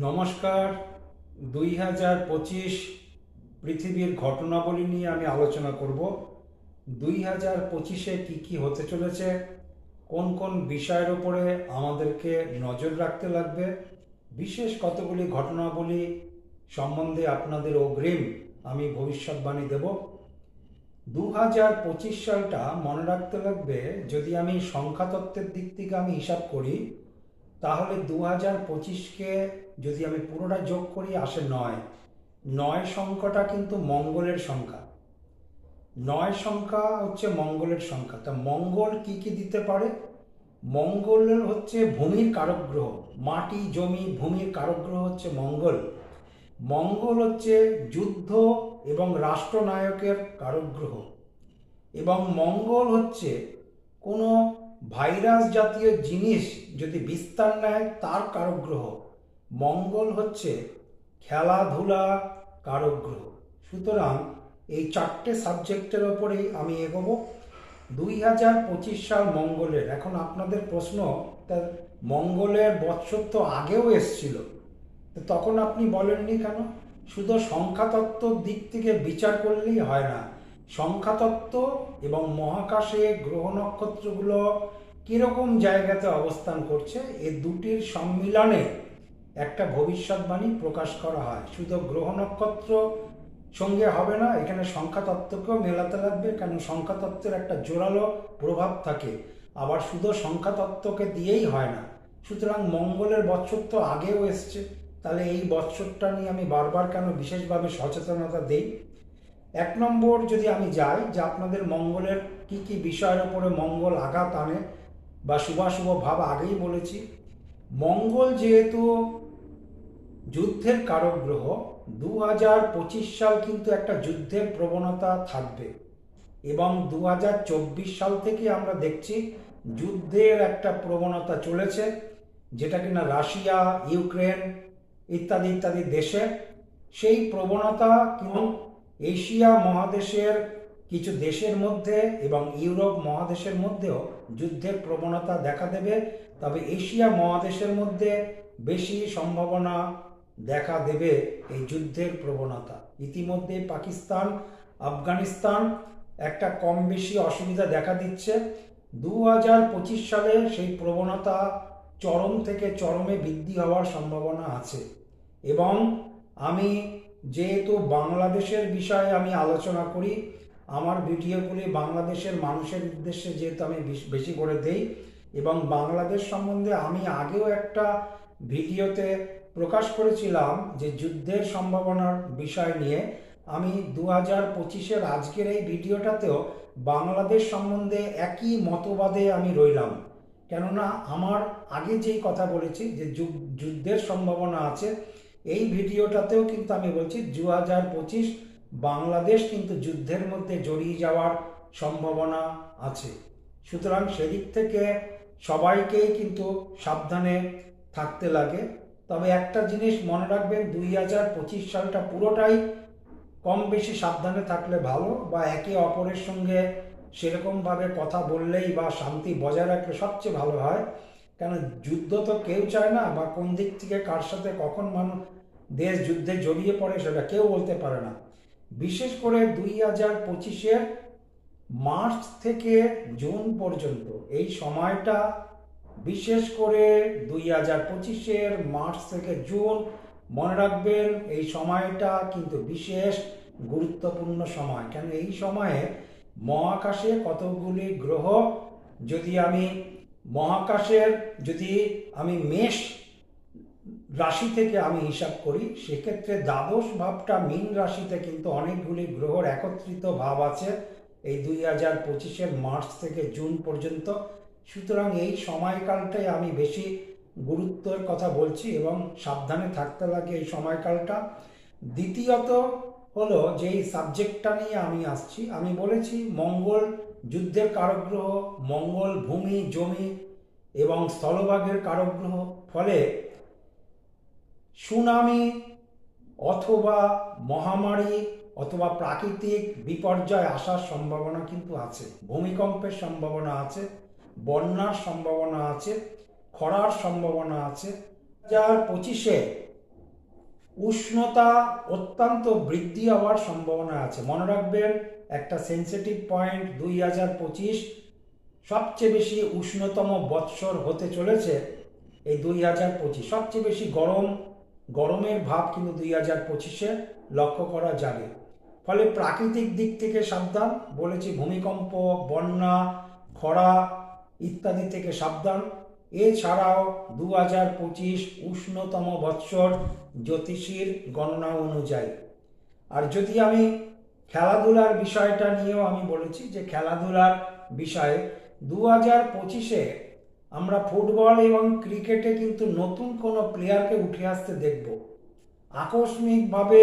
নমস্কার। দুই হাজার পঁচিশ পৃথিবীর ঘটনাবলী নিয়ে আমি আলোচনা করব। দুই হাজার পঁচিশে কী কী হতে চলেছে? কোন কোন বিষয়ের উপরে আমাদেরকে নজর রাখতে লাগবে? বিশেষ কতগুলি ঘটনাবলী সম্বন্ধে আপনাদের অগ্রিম আমি ভবিষ্যৎবাণী দেব। দু হাজার পঁচিশ সালটা মনে রাখতে লাগবে, যদি আমি সংখ্যাতত্ত্বের দিক থেকে আমি হিসাব করি, তাহলে দু হাজার পঁচিশকে যদি আমি পুরোটা যোগ করি, আসে নয়। নয় সংখ্যাটা কিন্তু মঙ্গলের সংখ্যা। নয় সংখ্যা হচ্ছে মঙ্গলের সংখ্যা। তা মঙ্গল কি কি দিতে পারে? মঙ্গলের হচ্ছে ভূমির কারক গ্রহ। মাটি, জমি, ভূমির কারক গ্রহ হচ্ছে মঙ্গল। মঙ্গল হচ্ছে যুদ্ধ এবং রাষ্ট্রনায়কের কারক গ্রহ। এবং মঙ্গল হচ্ছে কোনো ভাইরাস জাতীয় জিনিস যদি বিস্তার নেয়, তার কারক গ্রহ। মঙ্গল হচ্ছে খেলাধুলা কারক গ্রহ সুতরাং এই চারটে সাবজেক্টের ওপরেই আমি এগোবো। দুই হাজার পঁচিশ সাল মঙ্গলের, এখন আপনাদের প্রশ্ন মঙ্গলের বৎসর তো আগেও এসছিল। তখন আপনি বলেননি কেন? শুধু সংখ্যাতত্ত্বর দিক থেকে বিচার করলেই হয় না। সংখ্যাতত্ত্ব এবং মহাকাশে গ্রহ নক্ষত্রগুলো কীরকম জায়গাতে অবস্থান করছে, এ দুটির সম্মিলনে একটা ভবিষ্যৎবাণী প্রকাশ করা হয়। শুধু গ্রহ নক্ষত্র সঙ্গে হবে না, এখানে সংখ্যাতত্ত্বকেও মেলাতে লাগবে, কেন সংখ্যাতত্ত্বের একটা জোরালো প্রভাব থাকে। আবার শুধু সংখ্যাতত্ত্বকে দিয়েই হয় না, সুতরাং মঙ্গলের বৎসর তো আগেও এসছে। তাহলে এই বৎসরটা নিয়ে আমি বারবার কেন বিশেষভাবে সচেতনতা দেই? এক নম্বর যদি আমি যাই, যে আপনাদের মঙ্গলের কি কি বিষয়ের উপরে মঙ্গল আঘাত আনে, বা শুভাশুভ ভাব আগেই বলেছি। মঙ্গল যেহেতু যুদ্ধের কারক গ্রহ দু হাজার পঁচিশ সাল কিন্তু একটা যুদ্ধের প্রবণতা থাকবে। এবং দু হাজার চব্বিশ সাল থেকে আমরা দেখছি যুদ্ধের একটা প্রবণতা চলেছে, যেটা কিনা রাশিয়া, ইউক্রেন ইত্যাদি ইত্যাদি দেশে। সেই প্রবণতা কিন্তু এশিয়া মহাদেশের কিছু দেশের মধ্যে এবং ইউরোপ মহাদেশের মধ্যেও যুদ্ধের প্রবণতা দেখা দেবে। তবে এশিয়া মহাদেশের মধ্যে বেশি সম্ভাবনা দেখা দেবে এই যুদ্ধের প্রবণতা। ইতিমধ্যে পাকিস্তান, আফগানিস্তান একটা কম বেশি অসুবিধা দেখা দিচ্ছে। দু হাজার পঁচিশ সালে সেই প্রবণতা চরম থেকে চরমে বৃদ্ধি হওয়ার সম্ভাবনা আছে। এবং আমি যেহেতু বাংলাদেশের বিষয়ে আমি আলোচনা করি, আমার ভিডিওগুলি বাংলাদেশের মানুষের উদ্দেশ্যে যেহেতু আমি বেশ- বেশি করে দেই, এবং বাংলাদেশ সম্বন্ধে আমি আগেও একটা ভিডিওতে প্রকাশ করেছিলাম যে যুদ্ধের সম্ভাবনার বিষয় নিয়ে। আমি দু হাজার পঁচিশের আজকের এই ভিডিওটাতেও বাংলাদেশ সম্বন্ধে একই মতবাদে আমি রইলাম। কেননা আমার আগে যেই কথা বলেছি যে যুদ্ধের সম্ভাবনা আছে, এই ভিডিওটাতেও কিন্তু আমি বলছি দু হাজার পঁচিশ বাংলাদেশ কিন্তু যুদ্ধের মধ্যে জড়িয়ে যাওয়ার সম্ভাবনা আছে। সুতরাং সেদিক থেকে সবাইকেই কিন্তু সাবধানে থাকতে লাগে। তবে একটা জিনিস মনে রাখবেন, দুই হাজার পঁচিশ সালটা পুরোটাই কম বেশি সাবধানে থাকলে ভালো বা একে অপরের সঙ্গে সেরকমভাবে কথা বললেই বা শান্তি বজায় রাখলে সবচেয়ে ভালো হয়। কেন যুদ্ধ তো কেউ চায় না বা কোন দিক থেকে কার সাথে কখন মানুষ দেশ যুদ্ধে জড়িয়ে পড়ে সেটা কেউ বলতে পারে না। বিশেষ করে দুই হাজার পঁচিশের মার্চ থেকে জুন পর্যন্ত এই সময়টা বিশেষ করে দুই হাজার পঁচিশের মার্চ থেকে জুন, মনে রাখবেন এই সময়টা কিন্তু বিশেষ গুরুত্বপূর্ণ সময়। কেন এই সময়ে মহাকাশে কতগুলি গ্রহ, যদি আমি মহাকাশের, যদি আমি মেষ রাশি থেকে আমি হিসাব করি, সেক্ষেত্রে দ্বাদশ ভাবটা মীন রাশিতে কিন্তু অনেকগুলি গ্রহর একত্রিত ভাব আছে এই দুই হাজার পঁচিশের মার্চ থেকে জুন পর্যন্ত। সুতরাং এই সময়কালটাই আমি বেশি গুরুত্বের কথা বলছি এবং সাবধানে থাকতে লাগে এই সময়কালটা। দ্বিতীয়ত হলো যে এই সাবজেক্টটা নিয়ে আমি আসছি, আমি বলেছি মঙ্গল যুদ্ধের কারগ্রহ, মঙ্গল ভূমি, জমি এবং স্থলভাগের কারক গ্রহ ফলে সুনামি অথবা মহামারী অথবা প্রাকৃতিক বিপর্যয় আসার সম্ভাবনা কিন্তু আছে, ভূমিকম্পের সম্ভাবনা আছে। বন্যার সম্ভাবনা আছে, খরার সম্ভাবনা আছে। হাজার পঁচিশে উষ্ণতা অত্যন্ত বৃদ্ধি হওয়ার সম্ভাবনা আছে। মনে রাখবেন, একটা সেন্সিটিভ পয়েন্ট দুই হাজার পঁচিশ সবচেয়ে বেশি উষ্ণতম বৎসর হতে চলেছে এই দুই হাজার পঁচিশ। সবচেয়ে বেশি গরম, গরমের ভাব কিন্তু দুই হাজার পঁচিশে লক্ষ্য করা যাবে। ফলে প্রাকৃতিক দিক থেকে সাবধান, বলেছি ভূমিকম্প, বন্যা, খরা ইত্যাদি থেকে সাবধান। এছাড়াও দু হাজার পঁচিশ উষ্ণতম বৎসর জ্যোতিষীর গণনা অনুযায়ী। আর যদি আমি খেলাধুলার বিষয়টা নিয়েও আমি বলেছি যে খেলাধুলার বিষয়ে দু হাজার পঁচিশে আমরা ফুটবল এবং ক্রিকেটে কিন্তু নতুন কোনো প্লেয়ারকে উঠে আসতে দেখব। আকস্মিকভাবে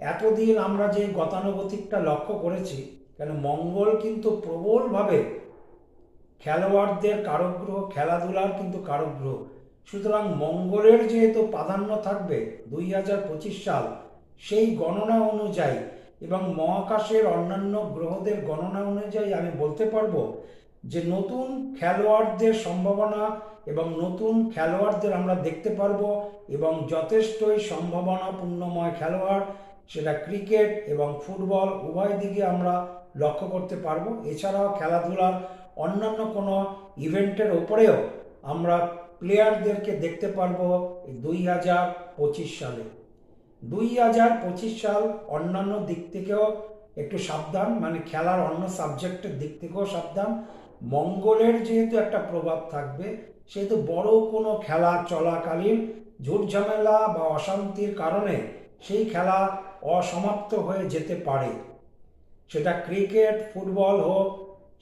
এতদিন আমরা যে গতানুগতিকটা লক্ষ্য করেছি, কেন মঙ্গল কিন্তু প্রবলভাবে খেলোয়াড়দের কারগ্রহ খেলাধুলার কিন্তু কারগ্রহ সুতরাং মঙ্গলের যেহেতু প্রাধান্য থাকবে দুই হাজার পঁচিশ সাল, সেই গণনা অনুযায়ী এবং মহাকাশের অন্যান্য গ্রহদের গণনা অনুযায়ী আমি বলতে পারব যে নতুন খেলোয়াড়দের সম্ভাবনা এবং নতুন খেলোয়াড়দের আমরা দেখতে পারব এবং যথেষ্টই সম্ভাবনাপূর্ণময় খেলোয়াড়, সেটা ক্রিকেট এবং ফুটবল উভয় দিকে আমরা লক্ষ্য করতে পারব। এছাড়াও খেলাধুলার অন্যান্য কোনো ইভেন্টের ওপরেও আমরা প্লেয়ারদেরকে দেখতে পারব দুই হাজার পঁচিশ সালে। দুই হাজার পঁচিশ সাল অন্যান্য দিক থেকেও একটু সাবধান মানে খেলার অন্য সাবজেক্টের দিক থেকেও সাবধান। মঙ্গলের যেহেতু একটা প্রভাব থাকবে, সেহেতু বড় কোনো খেলা চলাকালীন ঝুটঝামেলা বা অশান্তির কারণে সেই খেলা অসমাপ্ত হয়ে যেতে পারে। সেটা ক্রিকেট, ফুটবল হোক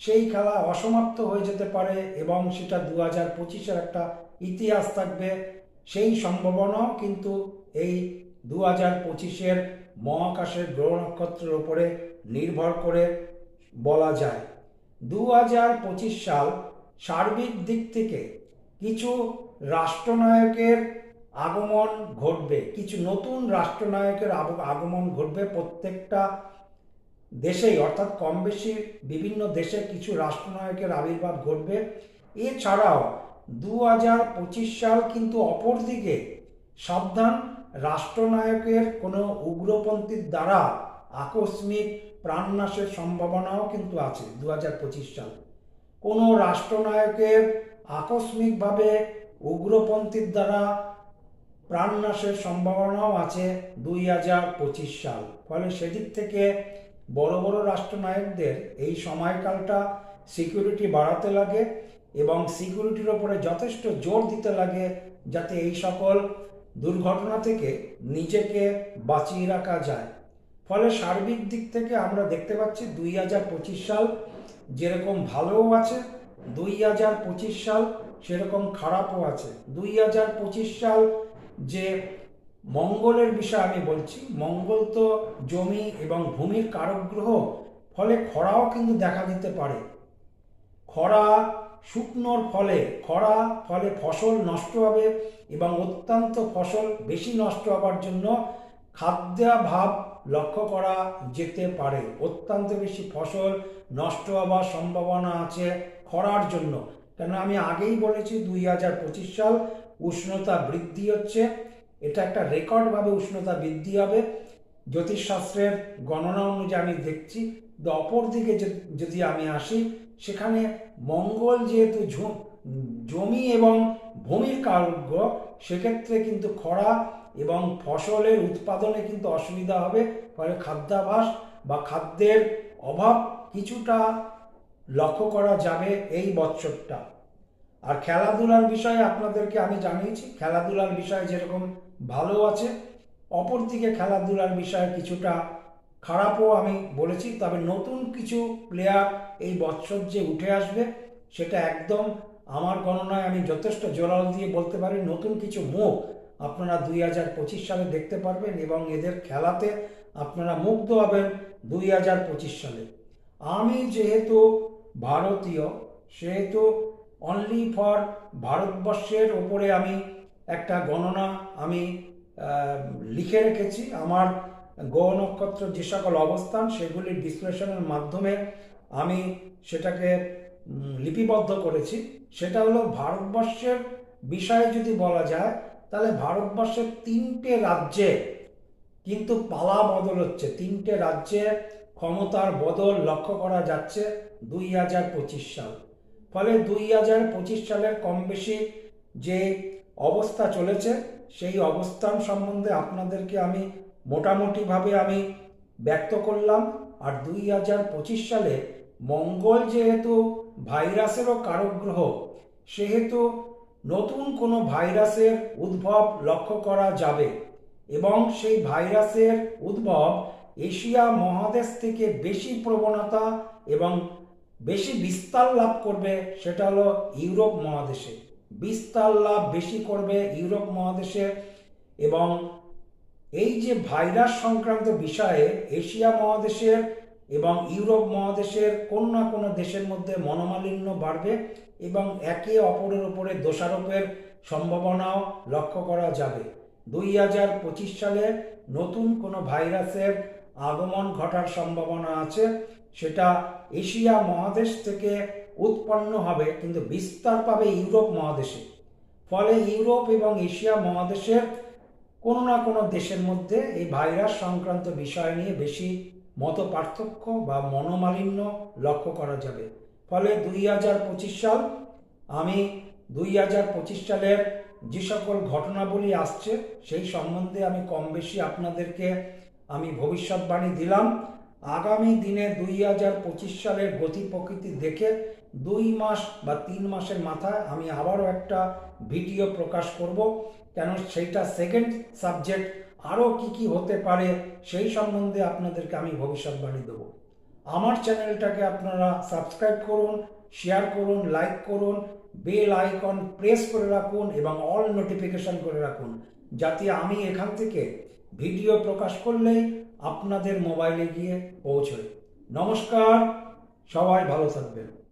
সেই খেলা অসমাপ্ত হয়ে যেতে পারে এবং সেটা দু হাজার পঁচিশের একটা ইতিহাস থাকবে। সেই সম্ভাবনাও কিন্তু এই দু হাজার পঁচিশের মহাকাশের গ্রহ নক্ষত্রের উপরে নির্ভর করে বলা যায়। দু হাজার পঁচিশ সাল সার্বিক দিক থেকে কিছু রাষ্ট্রনায়কের আগমন ঘটবে, কিছু নতুন রাষ্ট্রনায়কের আগমন ঘটবে প্রত্যেকটা দেশেই, অর্থাৎ কম বেশি বিভিন্ন দেশে কিছু রাষ্ট্রনায়কের আবির্ভাব ঘটবে। এছাড়াও দু হাজার পঁচিশ সাল কিন্তু অপরদিকে সাবধান রাষ্ট্রনায়কের কোনো উগ্রপন্থীর দ্বারা আকস্মিক প্রাণনাশের সম্ভাবনাও কিন্তু আছে দু হাজার পঁচিশ সাল। কোনো রাষ্ট্রনায়কের আকস্মিকভাবে উগ্রপন্থীর দ্বারা প্রাণনাশের সম্ভাবনাও আছে দুই হাজার পঁচিশ সাল। ফলে সেদিক থেকে বড় বড় রাষ্ট্রনায়কদের এই সময়কালটা সিকিউরিটি বাড়াতে লাগে এবং সিকিউরিটির ওপরে যথেষ্ট জোর দিতে লাগে যাতে এই সকল দুর্ঘটনা থেকে নিজেকে বাঁচিয়ে রাখা যায়। ফলে সার্বিক দিক থেকে আমরা দেখতে পাচ্ছি দুই হাজার পঁচিশ সাল যেরকম ভালোও আছে, দুই হাজার পঁচিশ সাল সেরকম খারাপও আছে। দুই হাজার পঁচিশ সাল যে মঙ্গলের বিষয়ে আমি বলছি। মঙ্গল তো জমি এবং ভূমির কারক গ্রহ ফলে খরাও কিন্তু দেখা দিতে পারে। খরা শুকনোর ফলে, খরা ফলে ফসল নষ্ট হবে এবং অত্যন্ত ফসল বেশি নষ্ট হবার জন্য খাদ্যাভাব লক্ষ্য করা যেতে পারে। অত্যন্ত বেশি ফসল নষ্ট হবার সম্ভাবনা আছে খরার জন্য। কেন আমি আগেই বলেছি, দুই হাজার পঁচিশ সাল উষ্ণতা বৃদ্ধি হচ্ছে। এটা একটা রেকর্ডভাবে উষ্ণতা বৃদ্ধি হবে। জ্যোতিষশাস্ত্রের গণনা অনুযায়ী আমি দেখছি তো অপরদিকে যে- যদি আমি আসি, সেখানে মঙ্গল যেহেতু জমি এবং ভূমির কারগ্য, সেক্ষেত্রে কিন্তু খরা এবং ফসলের উৎপাদনে কিন্তু অসুবিধা হবে, ফলে খাদ্যাভাস বা খাদ্যের অভাব কিছুটা লক্ষ্য করা যাবে এই বৎসরটা। আর খেলাধুলার বিষয়ে আপনাদেরকে আমি জানিয়েছি, খেলাধুলার বিষয়ে যেরকম ভালো আছে। অপরদিকে খেলাধুলার বিষয়ে কিছুটা খারাপও আমি বলেছি, তবে নতুন কিছু প্লেয়ার এই বৎসর যে উঠে আসবে, সেটা একদম আমার গণনায় আমি যথেষ্ট জোরাল দিয়ে বলতে পারি, নতুন কিছু মুখ আপনারা দুই হাজার পঁচিশ সালে দেখতে পারবেন এবং এদের খেলাতে আপনারা মুগ্ধ হবেন দুই হাজার পঁচিশ সালে। আমি যেহেতু ভারতীয়, সেহেতু অনলি ফর ভারতবর্ষের ওপরে আমি একটা গণনা আমি লিখে রেখেছি। আমার গ্রহ নক্ষত্র যে সকল অবস্থান সেগুলির বিশ্লেষণের মাধ্যমে আমি সেটাকে লিপিবদ্ধ করেছি। সেটা হলো ভারতবর্ষের বিষয়ে যদি বলা যায়, তাহলে ভারতবর্ষের তিনটে রাজ্যে কিন্তু পালা বদল হচ্ছে। তিনটে রাজ্যে ক্ষমতার বদল লক্ষ্য করা যাচ্ছে দুই হাজার পঁচিশ সাল। ফলে দুই হাজার পঁচিশ সালের কম বেশি যে অবস্থা চলেছে, সেই অবস্থান সম্বন্ধে আপনাদেরকে আমি মোটামুটিভাবে আমি ব্যক্ত করলাম। আর দুই হাজার পঁচিশ সালে মঙ্গল যেহেতু ভাইরাসেরও কারক গ্রহ সেহেতু নতুন কোনো ভাইরাসের উদ্ভব লক্ষ্য করা যাবে এবং সেই ভাইরাসের উদ্ভব এশিয়া মহাদেশ থেকে বেশি প্রবণতা এবং বেশি বিস্তার লাভ করবে, সেটা হলো ইউরোপ মহাদেশে। বিস্তার লাভ বেশি করবে ইউরোপ মহাদেশে এবং এই যে ভাইরাস সংক্রান্ত বিষয়ে এশিয়া মহাদেশের এবং ইউরোপ মহাদেশের কোনো না কোনো দেশের মধ্যে মনোমালিন্য বাড়বে এবং একে অপরের উপরে দোষারোপের সম্ভাবনাও লক্ষ্য করা যাবে। দুই হাজার পঁচিশ সালে নতুন কোনো ভাইরাসের আগমন ঘটার সম্ভাবনা আছে। সেটা এশিয়া মহাদেশ থেকে উৎপন্ন হবে, কিন্তু বিস্তার পাবে ইউরোপ মহাদেশে। ফলে ইউরোপ এবং এশিয়া মহাদেশের কোনো না কোনো দেশের মধ্যে এই ভাইরাস সংক্রান্ত বিষয় নিয়ে বেশি মত পার্থক্য বা মনোমালিন্য লক্ষ্য করা যাবে। ফলে দুই হাজার পঁচিশ সাল আমি দুই হাজার পঁচিশ সালের যে সকল ঘটনাবলী আসছে, সেই সম্বন্ধে আমি কম বেশি আপনাদেরকে আমি ভবিষ্যৎবাণী দিলাম। আগামী দিনে দুই হাজার পঁচিশ সালের গতি প্রকৃতি দেখে দুই মাস বা তিন মাসের মাথায় আমি আবারও একটা ভিডিও প্রকাশ করব। কেন সেইটা সেকেন্ড সাবজেক্ট আরও কি কি হতে পারে সেই সম্বন্ধে আপনাদেরকে আমি ভবিষ্যৎবাণী দেবো। আমার চ্যানেলটাকে আপনারা সাবস্ক্রাইব করুন শেয়ার করুন লাইক করুন বেল আইকন প্রেস করে রাখুন এবং অল নোটিফিকেশন করে রাখুন। যাতে আমি এখান থেকে ভিডিও প্রকাশ করলেই আপনাদের মোবাইলে গিয়ে পৌঁছয় নমস্কার সবাই ভালো থাকবেন।